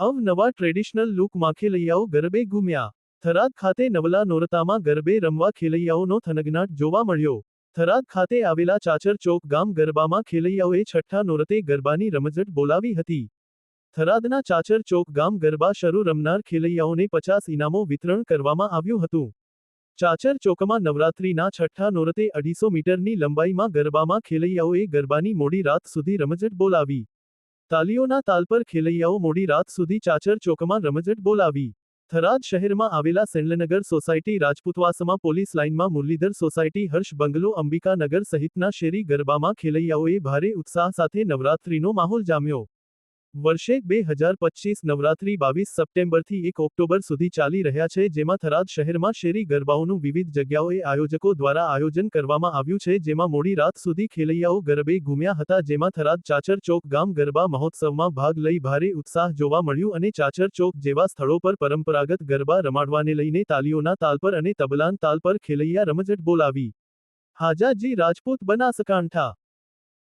અવનવા ટ્રેડિશનલ લુકમાં ખેલૈયાઓ ગરબે ઘૂમ્યા. થરાદ ખાતે નવલા નોરતામાં ગરબે રમવા ખેલૈયાઓનો થનગનાટ જોવા મળ્યો. થરાદ ખાતે આવેલા ચાચર ચોક ગામ ગરબામાં ખેલૈયાઓએ છઠ્ઠા નોરતે ગરબાની રમઝટ બોલાવી હતી. થરાદના ચાચર ચોક ગામ ગરબા શરૂ રમનાર ખેલૈયાઓને પચાસ ઇનામો વિતરણ કરવામાં આવ્યું હતું. ચાચર ચોકમાં નવરાત્રીના છઠ્ઠા નોરતે અઢીસો મીટરની લંબાઈમાં ગરબામાં ખેલૈયાઓએ ગરબાની મોડી રાત સુધી રમઝટ બોલાવી. તાલીઓના તાલ પર ખેલૈયાઓ મોડી રાત સુધી ચાચર ચોકમાં રમઝટ બોલાવી. થરાદ શહેરમાં આવેલા સેન્ડલનગર સોસાયટી રાજપૂતવાસમાં પોલીસ લાઇનમાં મુરલીધર સોસાયટી હર્ષ બંગલો અંબિકાનગર સહિતના શેરી ગરબામાં ખેલૈયાઓએ ભારે ઉત્સાહ સાથે નવરાત્રીનો માહોલ જામ્યો. વર્ષે બે હજાર પચીસ નવરાત્રી બાવીસ સપ્ટેમ્બરથી એક ઓક્ટોબર સુધી ચાલી રહ્યા છે, જેમાં થરાદ શહેરમાં શેરી ગરબાઓનું વિવિધ જગ્યાઓએ આયોજકો દ્વારા આયોજન કરવામાં આવ્યું છે, જેમાં મોડી રાત સુધી ખેલૈયાઓ ગરબે ઘૂમ્યા હતા, જેમાં થરાદ ચાચર ચોક ગામ ગરબા મહોત્સવમાં ભાગ લઈ ભારે ઉત્સાહ જોવા મળ્યું અને ચાચર ચોક જેવા સ્થળો પર પરંપરાગત ગરબા રમાડવાને લઈને તાલીઓના તાલ પર અને તબલાન તાલ પર ખેલૈયા રમઝટ બોલાવી. હાજાજી રાજપૂત બનાસકાંઠા